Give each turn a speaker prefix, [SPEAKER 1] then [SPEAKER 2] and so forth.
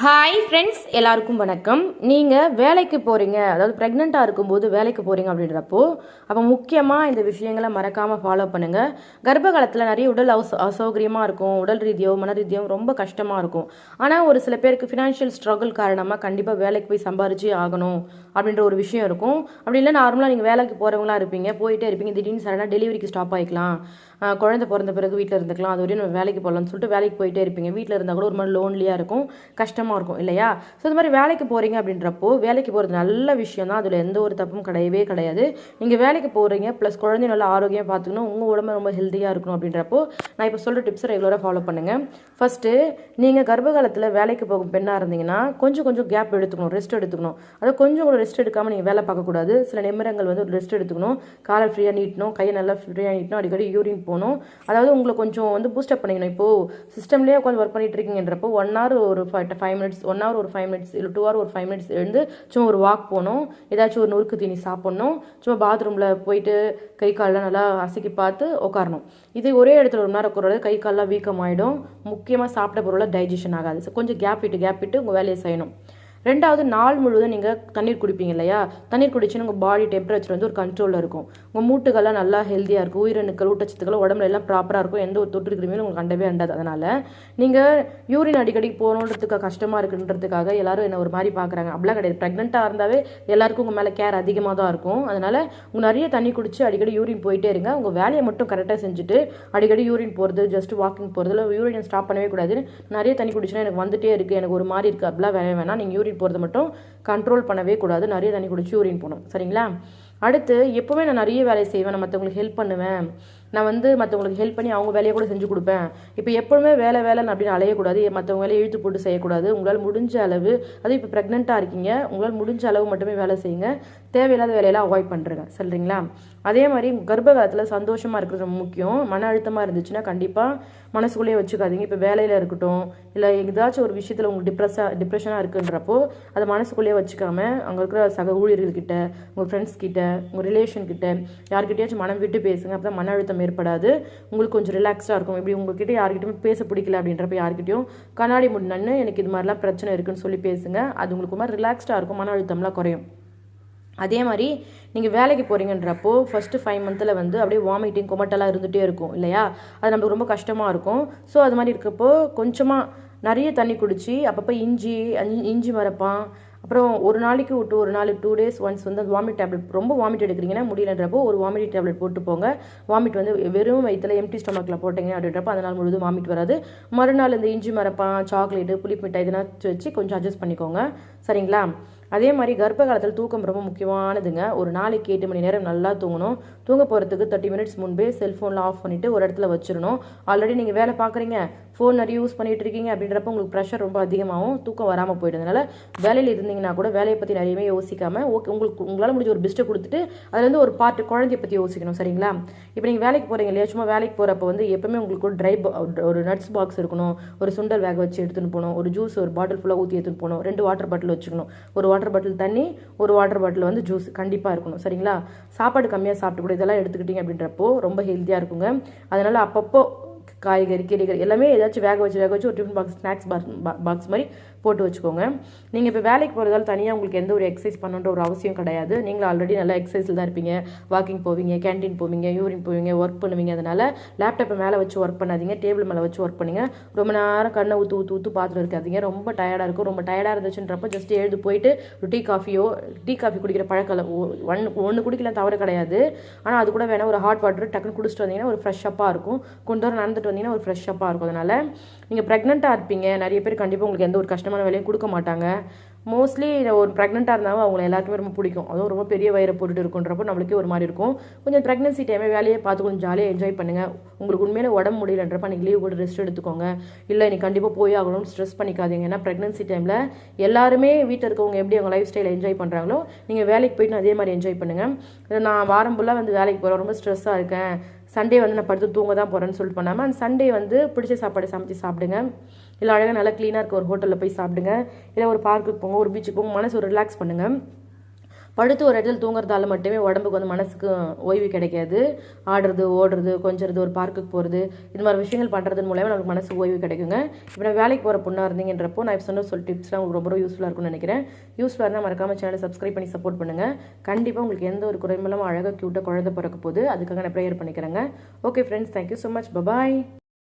[SPEAKER 1] Hi friends எல்லாருக்கும் வணக்கம். நீங்கள் வேலைக்கு போகிறீங்க அதாவது ப்ரெக்னெண்ட்டாக இருக்கும்போது வேலைக்கு போகிறீங்க அப்படின்றப்போ அப்போ முக்கியமாக இந்த விஷயங்களை மறக்காமல் ஃபாலோ பண்ணுங்கள் கர்ப்ப காலத்தில் நிறைய உடல் அசௌ அசௌகரியமாக இருக்கும். உடல் ரீதியோ மன ரீதியோ ரொம்ப கஷ்டமாக இருக்கும். ஆனால் ஒரு சில பேருக்கு ஃபினான்ஷியல் ஸ்ட்ரகிள் காரணமாக கண்டிப்பாக வேலைக்கு போய் சம்பாரிச்சு ஆகணும் அப்படின்ற ஒரு விஷயம் இருக்கும். அப்படி இல்லை நார்மலாக நீங்கள் வேலைக்கு போகிறவங்களா இருப்பீங்க. போயிட்டே இருப்பீங்க. திடீர்னு சடனாக டெலிவரிக்கு ஸ்டாப் ஆகிக்கலாம் குழந்தை பிறந்த பிறகு வீட்டில் இருந்துக்கலாம். அது வரையும் நம்ம வேலைக்கு போகலாம்னு சொல்லிட்டு வேலைக்கு போயிட்டே இருப்பீங்க. வீட்டில் இருந்தால் கூட ஒரு மாதிரி லோன்லியாக இருக்கும். கஷ்டம் கஷ்டமாக இருக்கும் இல்லையா? ஸோ இந்த மாதிரி வேலைக்கு போகிறீங்க அப்படின்றப்போ வேலைக்கு போகிறது நல்ல விஷயம் தான் அதில் எந்த ஒரு தப்பும் கிடையவே கிடையாது. நீங்கள் வேலைக்கு போகிறீங்க ப்ளஸ் குழந்தைய நல்லா ஆரோக்கியம் பார்த்துக்கணும் உங்கள் உடம்பு ரொம்ப ஹெல்த்தியாக இருக்கணும் அப்படின்றப்போ நான் இப்போ சொல்கிற டிப்ஸை ரெகுலராக ஃபாலோ பண்ணுங்கள் ஃபஸ்ட்டு நீங்கள் கர்ப்ப காலத்தில் வேலைக்கு போகும் பெண்ணாக இருந்தீங்கன்னா கொஞ்சம் கொஞ்சம் கேப் எடுத்துக்கணும் ரெஸ்ட் எடுத்துக்கணும். அதை கொஞ்சம் கூட ரெஸ்ட் எடுக்காமல் நீங்கள் வேலை பார்க்கக்கூடாது. சில நிமிடங்கள் வந்து ரெஸ்ட் எடுத்துக்கணும். காலை ஃப்ரீயாக நீட்டணும் கையை நல்லா ஃப்ரீயாக நீட்டணும் அடிக்கடி யூரின் போகணும் அதாவது உங்களை கொஞ்சம் வந்து பூஸ்டப் பண்ணிக்கணும். இப்போது சிஸ்டம்லேயே உட்காந்து ஒர்க் பண்ணிட்டு இருக்கீங்கன்றப்போ ஒன் ஹவர் ஒரு five five minutes one hour ஒரு ஃபைவ் மினிட்ஸ் இல்லை டூ ஹவர் ஒரு ஃபைவ் மினிட்ஸ் எழுந்து சும்மா ஒரு வாக் போகணும். ஏதாச்சும் ஒரு நொறுக்கு தீனி சாப்பிட்ணும். சும்மா பாத்ரூமில் போயிட்டு கை கால்லாம் நல்லா அசைக்கி பார்த்து உட்காரணும் இது ஒரே இடத்துல ஒரு நேரம் உட்காரோட கை கால்லாம் வீக்கம் ஆகிடும் முக்கியமாக சாப்பிட்ட பொருளாக டைஜஷன் ஆகாது. கொஞ்சம் கேப் விட்டு கேப் விட்டு உங்கள் வேலையை செய்யணும். ரெண்டாவது நாள் முழுவதும் நீங்கள் தண்ணீர் குடிப்பீங்க இல்லையா? தண்ணீர் குடிச்சுன்னு உங்கள் பாடி டெம்பரேச்சர் வந்து ஒரு கண்ட்ரோலில் இருக்கும். உங்கள் மூட்டுகள்லாம் நல்லா ஹெல்த்தியாக இருக்கும். உயிரணுக்கள் ஊட்டச்சத்துக்கள் உடம்புல எல்லாம் ப்ராப்பராக இருக்கும். எந்த ஒரு தொற்று கிருமியும் உங்களுக்கு கண்டவே அண்டாது அதனால் நீங்கள் யூரின் அடிக்கடி போகணுன்றதுக்கு கஷ்டமாக இருக்குன்றதுக்காக எல்லாரும் என்ன ஒரு மாதிரி பார்க்குறாங்க அப்படிலாம் கிடையாது. ப்ரெக்னெண்ட்டாக இருந்தாவே எல்லாருக்கும் உங்கள் மேலே கேர் அதிகமாக தான் இருக்கும். அதனால் உங்கள் நிறைய தண்ணி குடிச்சு அடிக்கடி யூரின் போயிட்டே இருங்க. உங்கள் வேலையை மட்டும் கரெக்டாக செஞ்சுட்டு அடிக்கடி யூரின் போகிறது ஜஸ்ட் வாக்கிங் போகிறது இல்லை யூரின் ஸ்டாப் பண்ணவே கூடாது நிறைய தண்ணி குடிச்சுன்னா எனக்கு வந்துட்டே இருக்குது எனக்கு ஒரு மாதிரி இருக்குது அப்படிலாம் வேலை வேணாம். நீங்கள் யூரின் போகிறத மட்டும் கண்ட்ரோல் பண்ணவே கூடாது. நிறைய தண்ணி குடிச்சு யூரின் போகணும் சரிங்களா? அடுத்து எப்போவுமே நான் நிறைய வேலை செய்வேன். நான் மற்றவங்களுக்கு ஹெல்ப் பண்ணுவேன். நான் வந்து மற்றவங்களுக்கு ஹெல்ப் பண்ணி அவங்க வேலையை கூட செஞ்சு கொடுப்பேன். இப்போ எப்பவுமே வேலை வேலைன்னு அப்படின்னு அலையக்கூடாது. மற்றவங்க வேலையை இழுத்து போட்டு செய்யக்கூடாது. உங்களால் முடிஞ்ச அளவு அதுவும் இப்போ ப்ரெக்னெண்ட்டாக இருக்கீங்க உங்களால் முடிஞ்ச அளவு மட்டுமே வேலை செய்யுங்க. தேவையில்லாத வேலையெல்லாம் அவாய்ட் பண்ணுறேங்க சரிங்களா? அதே மாதிரி கர்ப்ப காலத்தில் சந்தோஷமாக இருக்கிறது ரொம்ப முக்கியம். மன அழுத்தமாக இருந்துச்சுன்னா கண்டிப்பாக மனசுக்குள்ளேயே வச்சுக்காதீங்க. இப்போ வேலையில் இருக்கட்டும் இல்லை ஏதாச்சும் ஒரு விஷயத்தில் உங்களுக்கு டிப்ரெஸ்ஸாக டிப்ரெஷனாக இருக்குன்றப்போ அதை மனசுக்குள்ளேயே வச்சுக்காம அங்கே இருக்கிற சக ஊழியர்கள்கிட்ட உங்கள் ஃப்ரெண்ட்ஸ் கிட்ட உங்கள் ரிலேஷன் கிட்ட யார்கிட்டயாச்சும் மனம் விட்டு பேசுங்க. அப்போ மன அழுத்தம் ஏற்படாது. உங்களுக்கு கொஞ்சம் ரிலாக்ஸ்டாக இருக்கும். இப்படி உங்ககிட்ட யார்கிட்டயுமே பேச பிடிக்கல அப்படின்றப்ப யார்கிட்டயும் கண்ணாடி முன்னன்னு எனக்கு இது மாதிரிலாம் பிரச்சனை இருக்குன்னு சொல்லி பேசுங்க. அது உங்களுக்கு ஒரு மாதிரி ரிலாக்ஸ்டாக இருக்கும். மன அழுத்தம்லாம் குறையும். அதே மாதிரி நீங்கள் வேலைக்கு போகிறீங்கன்றப்போ ஃபஸ்ட்டு ஃபைவ் மந்தில் வந்து அப்படியே வாமிட்டிங் கொமட்டெல்லாம் இருந்துகிட்டே இருக்கும் இல்லையா? அது நம்மளுக்கு ரொம்ப கஷ்டமாக இருக்கும். ஸோ அது மாதிரி இருக்கப்போ கொஞ்சமாக நிறைய தண்ணி குடிச்சு அப்பப்போ இஞ்சி இஞ்சி மரப்பான் அப்புறம் ஒரு நாளைக்கு விட்டு ஒரு நாள் டூ டேஸ் ஒன்ஸ் வந்து வாமிட் டேப்லெட் ரொம்ப வாமிட் எடுக்கிறீங்கன்னா முடியலன்றப்போ ஒரு வாமிட் டேப்லெட் போட்டு போங்க. வாமிட் வந்து வெறும் வயிற்றில் எம்டி ஸ்டொமக்கில் போட்டீங்க அப்படின்றப்போ அந்த நாள் வாமிட் வராது. மறுநாள் இந்த இஞ்சி மரப்பான் சாக்லேட்டு புளிப்பு மிட்டாய் இதெல்லாம் வச்சு கொஞ்சம் அட்ஜஸ்ட் பண்ணிக்கோங்க. சரிங்களா? அதே மாதிரி கர்ப்ப காலத்தில் தூக்கம் ரொம்ப முக்கியமானதுங்க. ஒரு நாளைக்கு எட்டு மணி நேரம் நல்லா தூங்கணும். தூங்க போகிறதுக்கு தேர்ட்டி மினிட்ஸ் முன்பே செல்ஃபோனில் ஆஃப் பண்ணிவிட்டு ஒரு இடத்துல வச்சிடணும். ஆல்ரெடி நீங்கள் வேலை பார்க்குறீங்க. ஃபோன் நிறைய யூஸ் பண்ணிட்டு இருக்கீங்க அப்படின்றப்ப உங்களுக்கு ப்ரெஷர் ரொம்ப அதிகமாகவும் தூக்கம் வராமல் போயிடுறதுனால வேலையில் இருந்தீங்கன்னா கூட வேலையை பற்றி நிறையவே யோசிக்காமல் ஓகே உங்களுக்கு உங்களால் முடிஞ்ச ஒரு பெஸ்ட்டை கொடுத்துட்டு அதுலேருந்து ஒரு பார்ட் குழந்தைய பற்றி யோசிக்கணும் சரிங்களா? இப்போ நீங்கள் வேலைக்கு போகிறீங்க இல்லையா சும்மா வேலைக்கு போகிறப்ப வந்து எப்பவுமே உங்களுக்கு ஒரு ட்ரை ஒரு நட்ஸ் பாக்ஸ் இருக்கணும் ஒரு சுண்டல் வேக வச்சு எடுத்துன்னு போகணும் ஒரு ஜூஸ் ஒரு பாட்டில் ஃபுல்லாக ஊற்றி எடுத்துன்னு போகணும் ரெண்டு வாட்டர் பாட்டில் வச்சுக்கணும். ஒரு வாட்டர் பாட்டில் தண்ணி ஒரு வாட்டர் பாட்டில் வந்து ஜூஸ் கண்டிப்பாக இருக்கணும் சரிங்களா? சாப்பாடு கம்மியாக சாப்பிட்டு கூட இதெல்லாம் எடுத்துக்கிட்டீங்க அப்படின்றப்போ ரொம்ப ஹெல்த்தியாக இருக்குங்க. அதனால் அப்பப்போ காய்கறி கீரைகள் எல்லாமே ஏதாச்சும் வேக வச்சு வேக வச்சு ஒரு டிஃபன் பாக்ஸ் ஸ்நாக்ஸ் பாக்ஸ் மாதிரி போட்டு வச்சுக்கோங்க. நீங்கள் இப்போ வேலைக்கு போகிறதால தனியாக உங்களுக்கு எந்த ஒரு எக்ஸசைஸ் பண்ணணுன்ற ஒரு அவசியம் கிடையாது. நீங்கள் ஆல்ரெடி நல்லா எக்ஸசைஸில் தான் இருப்பீங்க. வாக்கிங் போவீங்க கேண்டீன் போவீங்க யூரின் போவீங்க ஒர்க் பண்ணுவீங்க. அதனால் லேப்டாப்பை மேலே வச்சு ஒர்க் பண்ணாதீங்க. டேபிள் மேலே வச்சு ஒர்க் பண்ணுங்க. ரொம்ப நேரம் கண்ணை ஊற்று ஊற்று ஊற்று பார்த்துட்டு இருக்காதீங்க. ரொம்ப டயர்டாக இருக்கும். ரொம்ப டயர்டாக இருந்துச்சுன்றப்போ ஜஸ்ட் எழுந்து போயிட்டு ஒரு டீ காஃபியோ டீ காஃபி குடிக்கிற பழக்கம் இல்லை. ஒன் ஒன்று குடிக்கலாம் தவறு கிடையாது. ஆனால் அது கூட வேணால் ஒரு ஹாட் வாட்டர் டக்குன்னு குடிச்சிட்டு வந்தீங்கன்னா ஒரு ஃப்ரெஷ்ஷப்பாக இருக்கும். கொண்டு வர நடந்துட்டு வந்தீங்கன்னா ஒரு ஃப்ரெஷ் அப்பாக இருக்கும் அதனால் நீங்கள் ப்ரெக்னெண்ட்டாக இருப்பீங்க. நிறைய பேர் கண்டிப்பாக உங்களுக்கு எந்த ஒரு கஷ்டமான வேலையும் கொடுக்க மாட்டாங்க. மோஸ்ட்லி ஒரு ப்ரெக்னெண்ட்டாக இருந்தாலும் அவங்களை எல்லாருக்குமே ரொம்ப பிடிக்கும். அதுவும் ரொம்ப பெரிய வயிறை போட்டுட்டு இருக்குன்றப்போ நம்மளுக்கே ஒரு மாதிரி இருக்கும். கொஞ்சம் ப்ரெக்னன்சி டைமே வேலையை பார்த்து கொஞ்சம் ஜாலியாக என்ஜாய் பண்ணுங்கள் உங்களுக்கு உண்மையில உடம்பு முடியலன்றப்ப அன்றைக்கி லீவ் கூட ரெஸ்ட் எடுத்துக்கோங்க. இல்லை நீ கண்டிப்பாக போய் ஆகணும்னு ஸ்ட்ரெஸ் பண்ணிக்காதீங்க. ஏன்னா ப்ரெக்னன்சி டைமில் எல்லாருமே வீட்டில் இருக்கவங்க எப்படி அவங்க லைஃப் ஸ்டைலை என்ஜாய் பண்ணுறாங்களோ நீங்கள் வேலைக்கு போயிட்டு அதே மாதிரி என்ஜாய் பண்ணுங்கள் நான் வாரம் ஃபுல்லாக வந்து வேலைக்கு போகிறேன் ரொம்ப ஸ்ட்ரெஸ்ஸாக இருக்கேன். சண்டே வந்து நான் படுத்து தூங்க தான் போகிறேன்னு சொல்லிட்டு பண்ணாமல் அந்த சண்டே வந்து பிடிச்ச சாப்பாடு சமைச்சு சாப்பிடுங்க. இல்லை அழகாக நல்லா க்ளீனாக இருக்க ஒரு ஹோட்டலில் போய் சாப்பிடுங்க. இல்லை ஒரு பார்க்குக்கு போங்க ஒரு பீச்சுக்கு போங்க மனசு ஒரு ரிலாக்ஸ் பண்ணுங்கள் படுத்து ஒரு இடத்துல தூங்குறதால மட்டுமே உடம்புக்கு வந்து மனசுக்கு ஓய்வு கிடைக்காது. ஆடுறது ஓடுறது கொஞ்சிறது ஒரு பார்க்குக்கு போகிறது இது மாதிரி விஷயங்கள் பண்ணுறது மூலயமா நமக்கு மனசு ஓய்வு கிடைக்குங்க. இப்போ நான் வேலைக்கு போகிற பொண்ணாக இருந்தீங்கன்றப்போ நான் இப்போ சொன்ன சொல் டிப்ஸ்லாம் உங்களுக்கு ரொம்ப யூஸ்ஃபுல்லாக இருக்கும்னு நினைக்கிறேன். யூஸ்ஃபுல்லாக இருந்தால் மறக்காமல் சேனலை சப்ஸ்கிரைப் பண்ணி சப்போர்ட் பண்ணுங்கள் கண்டிப்பாக உங்களுக்கு எந்த ஒரு குறைமலும் அழகாக க்யூட்டாக குழந்தை பிறக்க போகுது. அதுக்காக நான் ப்ரேயர் பண்ணிக்கிறேங்க. Okay friends thank you so much bye bye